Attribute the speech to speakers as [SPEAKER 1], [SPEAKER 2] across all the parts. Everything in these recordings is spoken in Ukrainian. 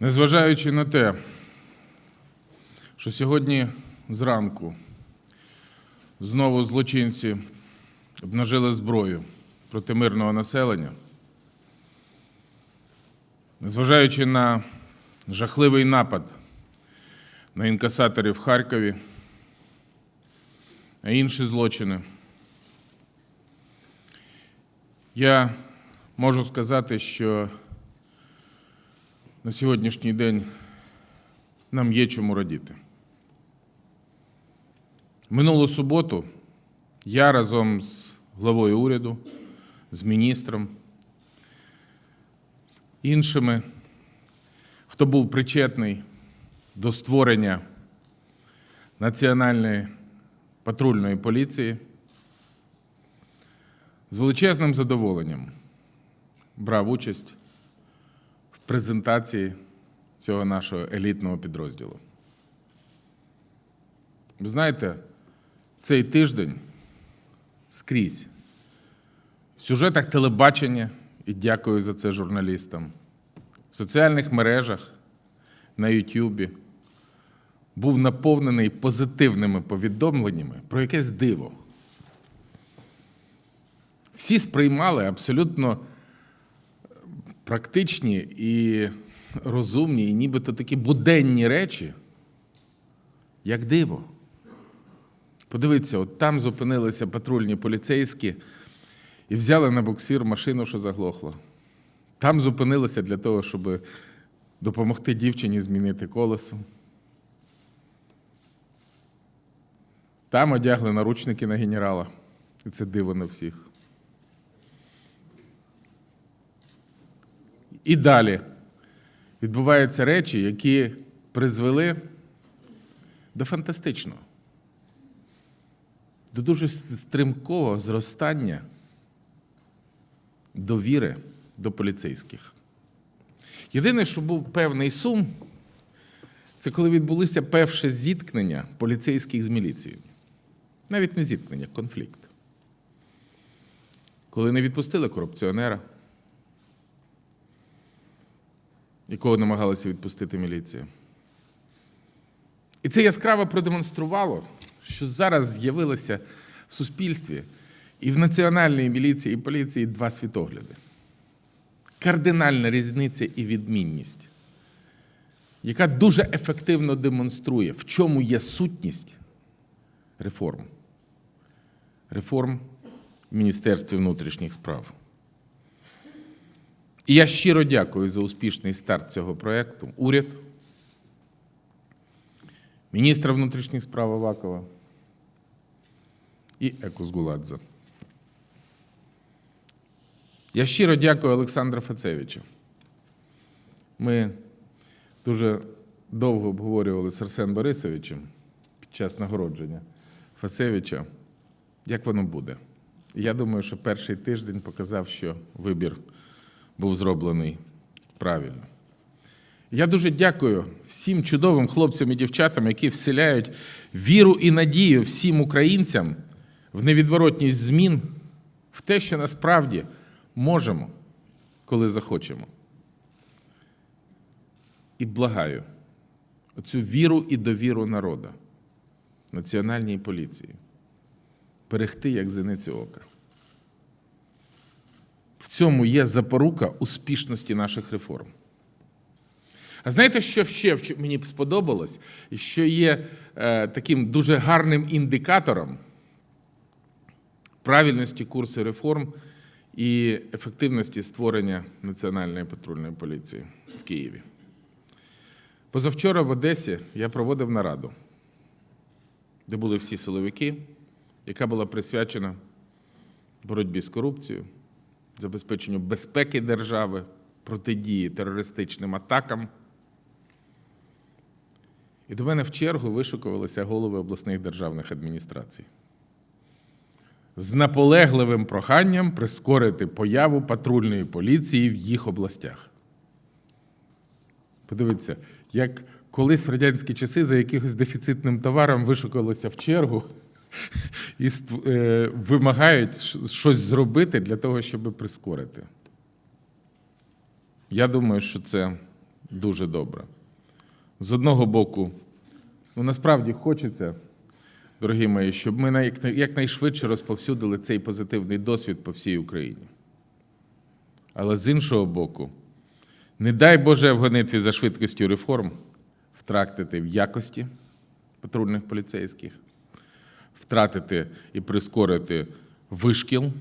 [SPEAKER 1] Незважаючи на те, що сьогодні зранку знову злочинці обнажили зброю проти мирного населення, незважаючи на жахливий напад на інкасаторів в Харкові, а інші злочини, я можу сказати, що на сьогоднішній день нам є чому радіти. Минулу суботу я разом з главою уряду, з міністром, з іншими, хто був причетний до створення Національної патрульної поліції, з величезним задоволенням брав участь презентації цього нашого елітного підрозділу. Ви знаєте, цей тиждень скрізь в сюжетах телебачення, і дякую за це журналістам, в соціальних мережах, на Ютубі був наповнений позитивними повідомленнями про якесь диво. Всі сприймали абсолютно практичні і розумні, і нібито такі буденні речі, як диво. Подивіться, от там зупинилися патрульні поліцейські і взяли на буксир машину, що заглохла. Там зупинилися для того, щоб допомогти дівчині змінити колесо. Там одягли наручники на генерала. І це диво на всіх. І далі відбуваються речі, які призвели до фантастичного, до дуже стрімкого зростання довіри до поліцейських. Єдине, що був певний сум, це коли відбулися перше зіткнення поліцейських з міліцією. Навіть не зіткнення, конфлікт. Коли не відпустили корупціонера, якого намагалася відпустити міліція. І це яскраво продемонструвало, що зараз з'явилося в суспільстві і в національній міліції і поліції два світогляди. Кардинальна різниця і відмінність, яка дуже ефективно демонструє, в чому є сутність реформ. Реформ в Міністерстві внутрішніх справ. І я щиро дякую за успішний старт цього проєкту. Уряд, міністра внутрішніх справ Авакова і Екус Гуладзе. Я щиро дякую Олександру Фацевичу. Ми дуже довго обговорювали з Арсеном Борисовичем під час нагородження Фацевича, як воно буде. Я думаю, що перший тиждень показав, що вибір був зроблений правильно. Я дуже дякую всім чудовим хлопцям і дівчатам, які вселяють віру і надію всім українцям в невідворотність змін, в те, що насправді можемо, коли захочемо. І благаю оцю віру і довіру народа, національній поліції, берегти як зеницю ока. В цьому є запорука успішності наших реформ. А знаєте, що ще мені сподобалось, що є е, таким дуже гарним індикатором правильності курсу реформ і ефективності створення Національної патрульної поліції в Києві? Позавчора в Одесі я проводив нараду, де були всі силовики, яка була присвячена боротьбі з корупцією забезпеченню безпеки держави, протидії терористичним атакам. І до мене в чергу вишукувалися голови обласних державних адміністрацій з наполегливим проханням прискорити появу патрульної поліції в їх областях. Подивіться, як колись в радянські часи за якихось дефіцитним товаром вишукувалося в чергу і е, вимагають щось зробити для того, щоб прискорити. Я думаю, що це дуже добре. З одного боку, ну насправді хочеться, дорогі мої, щоб ми якнайшвидше розповсюдили цей позитивний досвід по всій Україні. Але з іншого боку, не дай Боже в гонитві за швидкістю реформ втратити в якості патрульних поліцейських, втратити і прискорити вишкіл,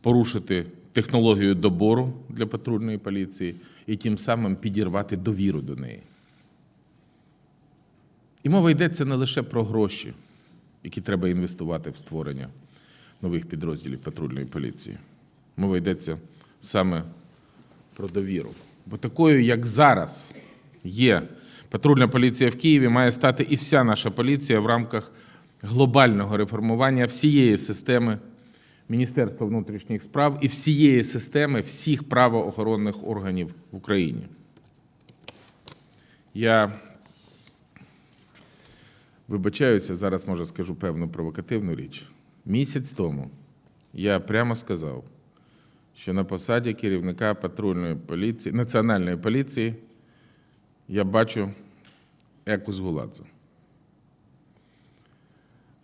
[SPEAKER 1] порушити технологію добору для патрульної поліції і тим самим підірвати довіру до неї. І мова йдеться не лише про гроші, які треба інвестувати в створення нових підрозділів патрульної поліції. Мова йдеться саме про довіру. Бо такою, як зараз є патрульна поліція в Києві, має стати і вся наша поліція в рамках глобального реформування всієї системи Міністерства внутрішніх справ і всієї системи всіх правоохоронних органів в Україні. Я вибачаюся, зараз може скажу певну провокативну річ. Місяць тому я прямо сказав, що на посаді керівника патрульної поліції, національної поліції я бачу Еку Згуладзе.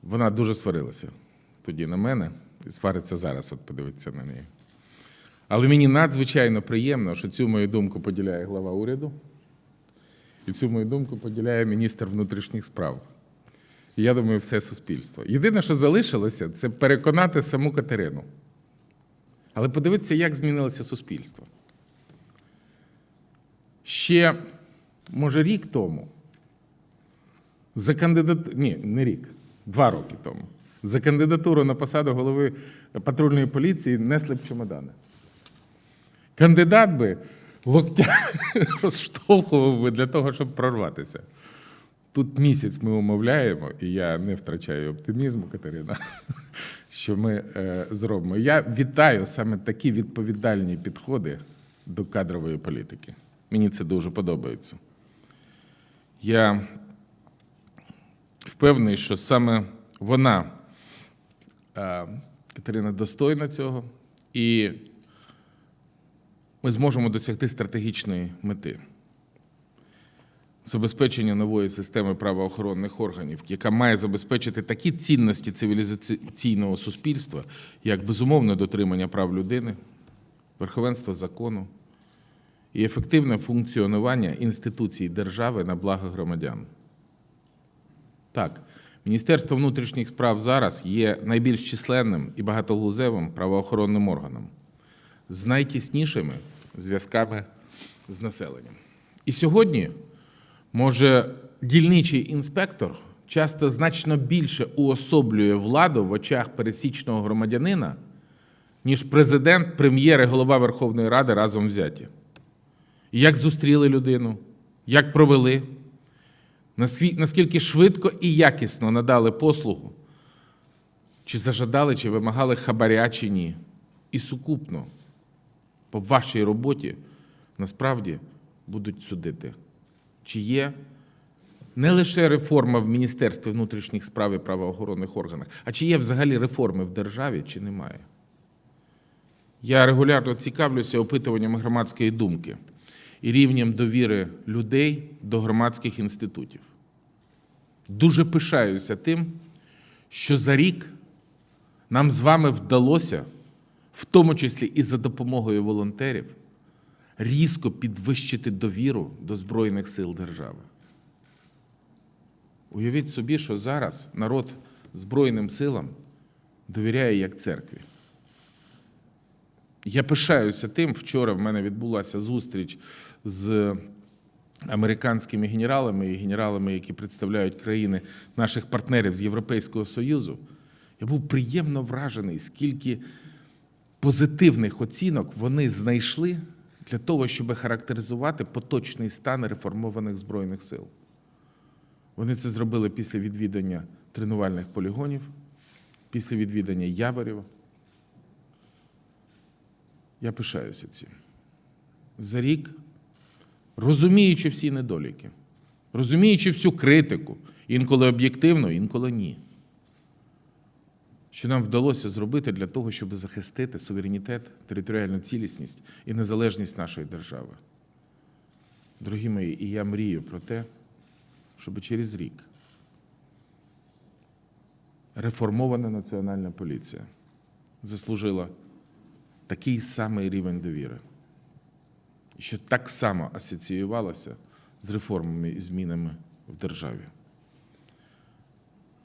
[SPEAKER 1] Вона дуже сварилася тоді на мене і свариться зараз, от подивитися на неї. Але мені надзвичайно приємно, що цю мою думку поділяє глава уряду, і цю мою думку поділяє міністр внутрішніх справ. І я думаю, все суспільство. Єдине, що залишилося, це переконати саму Катерину. Але подивіться, як змінилося суспільство. Ще, може, рік тому, за кандидат... Ні, не рік, два роки тому. За кандидатуру на посаду голови патрульної поліції несли б чемодани. Кандидат би локтя розштовхував би для того, щоб прорватися. Тут місяць ми умовляємо, і я не втрачаю оптимізму, Катерина, що ми е, зробимо. Я вітаю саме такі відповідальні підходи до кадрової політики. Мені це дуже подобається. Я впевнений, що саме вона, е, Катерина, достойна цього, і ми зможемо досягти стратегічної мети забезпечення нової системи правоохоронних органів, яка має забезпечити такі цінності цивілізаційного суспільства, як безумовне дотримання прав людини, верховенство закону і ефективне функціонування інституцій держави на благо громадян. Так, Міністерство внутрішніх справ зараз є найбільш численним і багатоглузевим правоохоронним органом з найтіснішими зв'язками з населенням. І сьогодні Може, дільничий інспектор часто значно більше уособлює владу в очах пересічного громадянина, ніж президент, прем'єр і голова Верховної Ради разом взяті. Як зустріли людину, як провели, наскільки швидко і якісно надали послугу, чи зажадали, чи вимагали хабаря, чи ні. І сукупно по вашій роботі насправді будуть судити чи є не лише реформа в Міністерстві внутрішніх справ і правоохоронних органах, а чи є взагалі реформи в державі, чи немає. Я регулярно цікавлюся опитуваннями громадської думки і рівнем довіри людей до громадських інститутів. Дуже пишаюся тим, що за рік нам з вами вдалося, в тому числі і за допомогою волонтерів, різко підвищити довіру до Збройних сил держави. Уявіть собі, що зараз народ Збройним силам довіряє як церкві. Я пишаюся тим, вчора в мене відбулася зустріч з американськими генералами і генералами, які представляють країни наших партнерів з Європейського Союзу. Я був приємно вражений, скільки позитивних оцінок вони знайшли для того, щоб характеризувати поточний стан реформованих Збройних сил. Вони це зробили після відвідання тренувальних полігонів, після відвідання Яворєва. Я пишаюся цим. За рік, розуміючи всі недоліки, розуміючи всю критику, інколи об'єктивно, інколи ні. Що нам вдалося зробити для того, щоб захистити суверенітет, територіальну цілісність і незалежність нашої держави. Дорогі мої, і я мрію про те, щоб через рік реформована національна поліція заслужила такий самий рівень довіри, що так само асоціювалася з реформами і змінами в державі.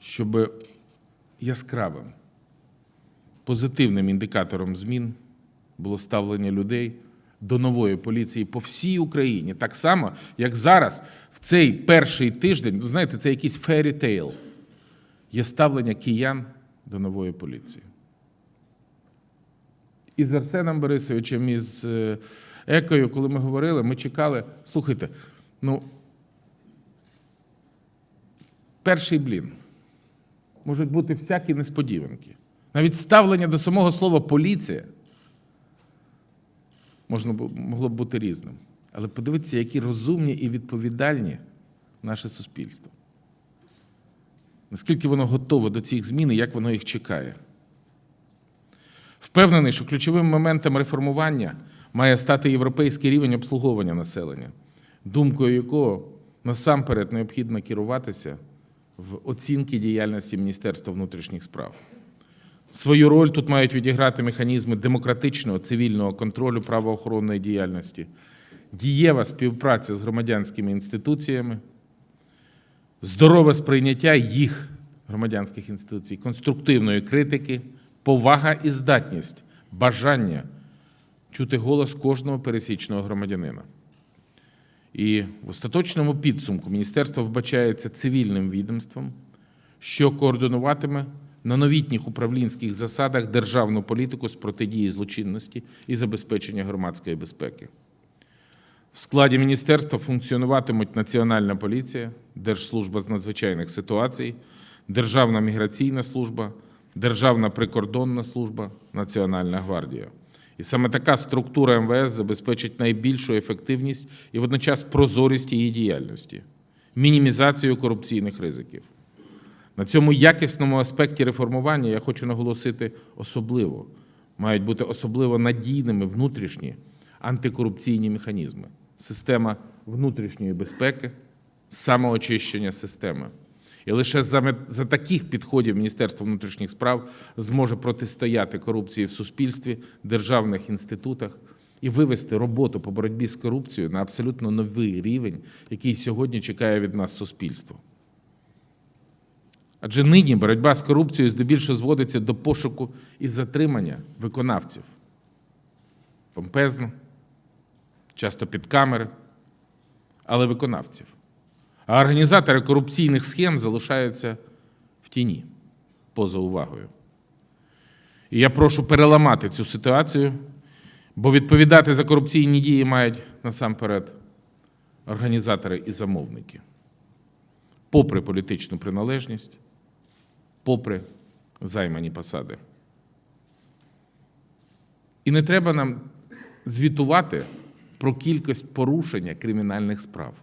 [SPEAKER 1] Щоб яскравим, позитивним індикатором змін було ставлення людей до нової поліції по всій Україні, так само, як зараз, в цей перший тиждень, ну знаєте, це якийсь tale, є ставлення киян до нової поліції. І з Арсеном Борисовичем, і е, Екою, коли ми говорили, ми чекали. Слухайте, ну, перший блін. Можуть бути всякі несподіванки. Навіть ставлення до самого слова поліція можна могло б бути різним. Але подивіться, які розумні і відповідальні наше суспільство. Наскільки воно готове до цих змін і як воно їх чекає. Впевнений, що ключовим моментом реформування має стати європейський рівень обслуговування населення, думкою якого насамперед необхідно керуватися в оцінці діяльності Міністерства внутрішніх справ. Свою роль тут мають відіграти механізми демократичного цивільного контролю правоохоронної діяльності, дієва співпраця з громадянськими інституціями, здорове сприйняття їх громадянських інституцій, конструктивної критики, повага і здатність, бажання чути голос кожного пересічного громадянина. І в остаточному підсумку міністерство вбачається цивільним відомством, що координуватиме на новітніх управлінських засадах державну політику з протидії злочинності і забезпечення громадської безпеки. В складі міністерства функціонуватимуть Національна поліція, Держслужба з надзвичайних ситуацій, Державна міграційна служба, Державна прикордонна служба, Національна гвардія. І саме така структура МВС забезпечить найбільшу ефективність і водночас прозорість її діяльності, мінімізацію корупційних ризиків. На цьому якісному аспекті реформування я хочу наголосити особливо. Мають бути особливо надійними внутрішні антикорупційні механізми, система внутрішньої безпеки, самоочищення системи. І лише за, таких підходів Міністерство внутрішніх справ зможе протистояти корупції в суспільстві, державних інститутах і вивести роботу по боротьбі з корупцією на абсолютно новий рівень, який сьогодні чекає від нас суспільство. Адже нині боротьба з корупцією здебільшого зводиться до пошуку і затримання виконавців. Помпезно, часто під камери, але виконавців. А організатори корупційних схем залишаються в тіні, поза увагою. І я прошу переламати цю ситуацію, бо відповідати за корупційні дії мають насамперед організатори і замовники, попри політичну приналежність, попри займані посади. І не треба нам звітувати про кількість порушення кримінальних справ.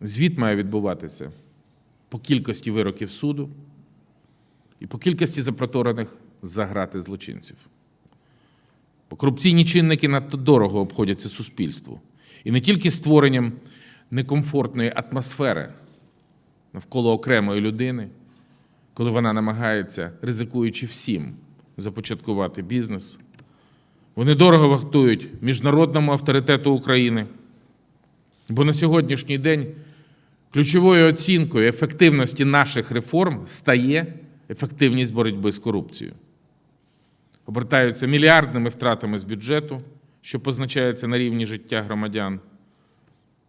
[SPEAKER 1] Звіт має відбуватися по кількості вироків суду і по кількості запроторених за грати злочинців. Бо корупційні чинники надто дорого обходяться суспільству. І не тільки створенням некомфортної атмосфери навколо окремої людини, коли вона намагається, ризикуючи всім, започаткувати бізнес. Вони дорого вартують міжнародному авторитету України. Бо на сьогоднішній день ключовою оцінкою ефективності наших реформ стає ефективність боротьби з корупцією. Обертаються мільярдними втратами з бюджету, що позначається на рівні життя громадян.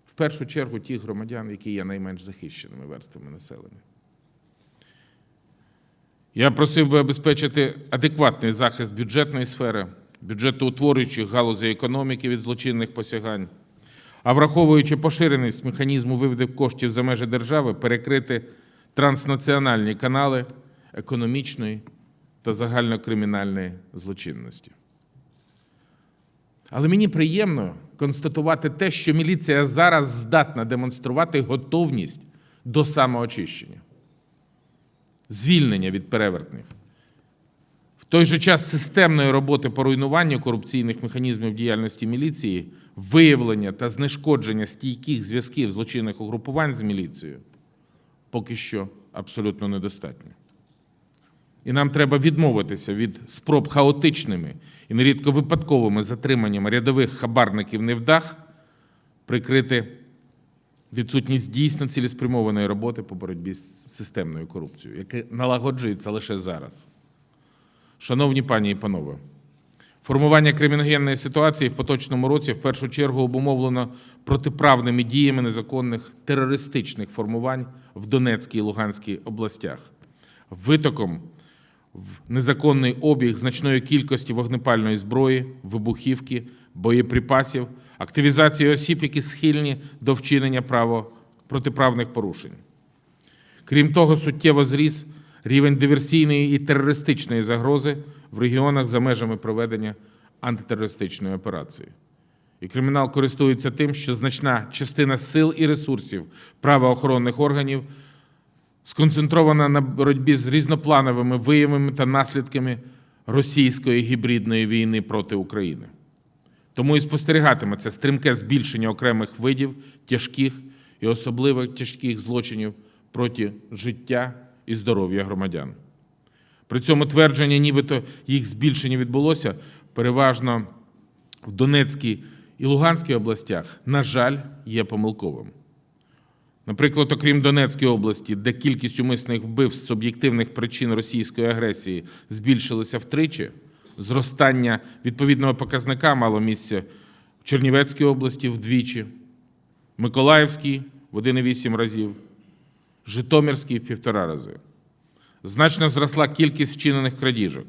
[SPEAKER 1] В першу чергу тих громадян, які є найменш захищеними верствами населення. Я просив би обезпечити адекватний захист бюджетної сфери, бюджетоутворюючих галузей економіки від злочинних посягань, а враховуючи поширеність механізму виводу коштів за межі держави, перекрити транснаціональні канали економічної та загальнокримінальної злочинності. Але мені приємно констатувати те, що міліція зараз здатна демонструвати готовність до самоочищення, звільнення від перевертнів, той же час системної роботи по руйнуванню корупційних механізмів діяльності міліції, виявлення та знешкодження стійких зв'язків злочинних угрупувань з міліцією поки що абсолютно недостатньо. І нам треба відмовитися від спроб хаотичними і нерідко випадковими затриманнями рядових хабарників невдах прикрити відсутність дійсно цілеспрямованої роботи по боротьбі з системною корупцією, яка налагоджується лише зараз. Шановні пані і панове, формування криміногенної ситуації в поточному році в першу чергу обумовлено протиправними діями незаконних терористичних формувань в Донецькій і Луганській областях, витоком в незаконний обіг значної кількості вогнепальної зброї, вибухівки, боєприпасів, активізацію осіб, які схильні до вчинення право протиправних порушень. Крім того, суттєво зріс рівень диверсійної і терористичної загрози в регіонах за межами проведення антитерористичної операції. І кримінал користується тим, що значна частина сил і ресурсів правоохоронних органів сконцентрована на боротьбі з різноплановими виявами та наслідками російської гібридної війни проти України. Тому і спостерігатиметься стрімке збільшення окремих видів тяжких і особливо тяжких злочинів проти життя і здоров'я громадян. При цьому твердження, нібито їх збільшення відбулося переважно в Донецькій і Луганській областях, на жаль, є помилковим. Наприклад, окрім Донецької області, де кількість умисних вбивств з об'єктивних причин російської агресії збільшилася втричі, зростання відповідного показника мало місце в Чернівецькій області вдвічі, Миколаївській в 1,8 разів, Житомирській в півтора рази. Значно зросла кількість вчинених крадіжок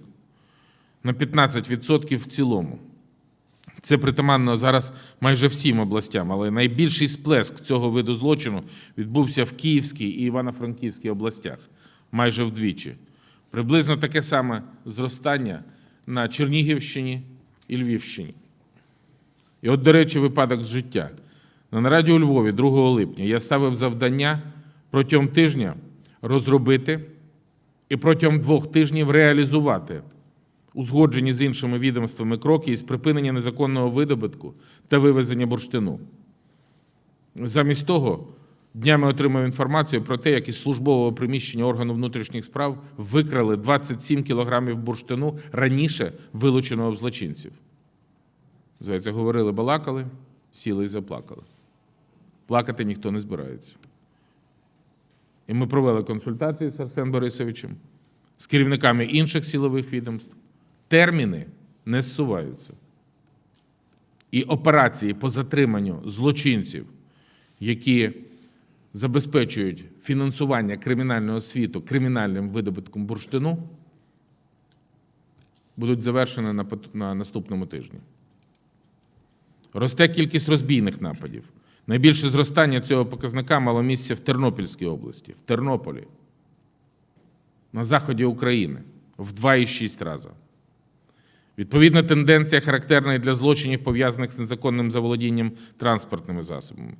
[SPEAKER 1] на 15% в цілому. Це притаманно зараз майже всім областям, але найбільший сплеск цього виду злочину відбувся в Київській і Івано-Франківській областях майже вдвічі. Приблизно таке саме зростання на Чернігівщині і Львівщині. І от, до речі, випадок з життя. На нараді у Львові 2 липня я ставив завдання протягом тижня розробити і протягом двох тижнів реалізувати узгоджені з іншими відомствами кроки із припинення незаконного видобутку та вивезення бурштину. Замість того, днями отримав інформацію про те, як із службового приміщення органу внутрішніх справ викрали 27 кілограмів бурштину раніше вилученого в злочинців. Здається, говорили, балакали, сіли і заплакали. Плакати ніхто не збирається. І ми провели консультації з Арсеном Борисовичем, з керівниками інших силових відомств. Терміни не зсуваються. І операції по затриманню злочинців, які забезпечують фінансування кримінального світу кримінальним видобутком бурштину, будуть завершені на, на наступному тижні. Росте кількість розбійних нападів. Найбільше зростання цього показника мало місце в Тернопільській області, в Тернополі, на заході України в 2,6 рази. Відповідна тенденція характерна і для злочинів, пов'язаних з незаконним заволодінням транспортними засобами.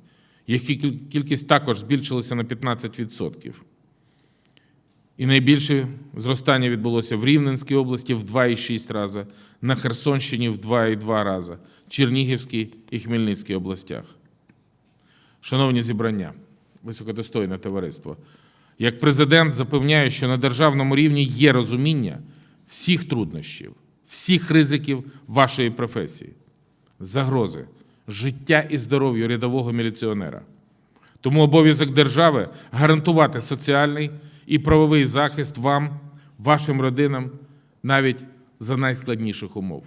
[SPEAKER 1] Їх кількість також збільшилася на 15%. І найбільше зростання відбулося в Рівненській області в 2,6 рази, на Херсонщині в 2,2 рази, Чернігівській і Хмельницькій областях. Шановні зібрання, високодостойне товариство, як президент запевняю, що на державному рівні є розуміння всіх труднощів, всіх ризиків вашої професії, загрози, життя і здоров'ю рядового міліціонера. Тому обов'язок держави гарантувати соціальний і правовий захист вам, вашим родинам, навіть за найскладніших умов.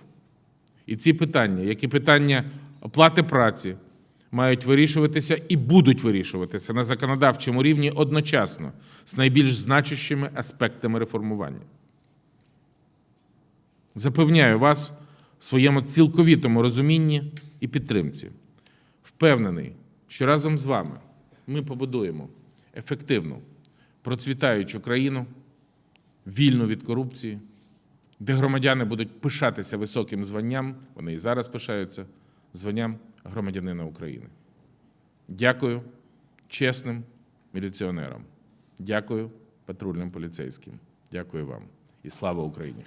[SPEAKER 1] І ці питання, як і питання оплати праці, мають вирішуватися і будуть вирішуватися на законодавчому рівні одночасно з найбільш значущими аспектами реформування. Запевняю вас в своєму цілковітому розумінні і підтримці. Впевнений, що разом з вами ми побудуємо ефективну, процвітаючу країну, вільну від корупції, де громадяни будуть пишатися високим званням, вони і зараз пишаються званням громадянина України. Дякую чесним міліціонерам. Дякую патрульним поліцейським. Дякую вам і слава Україні!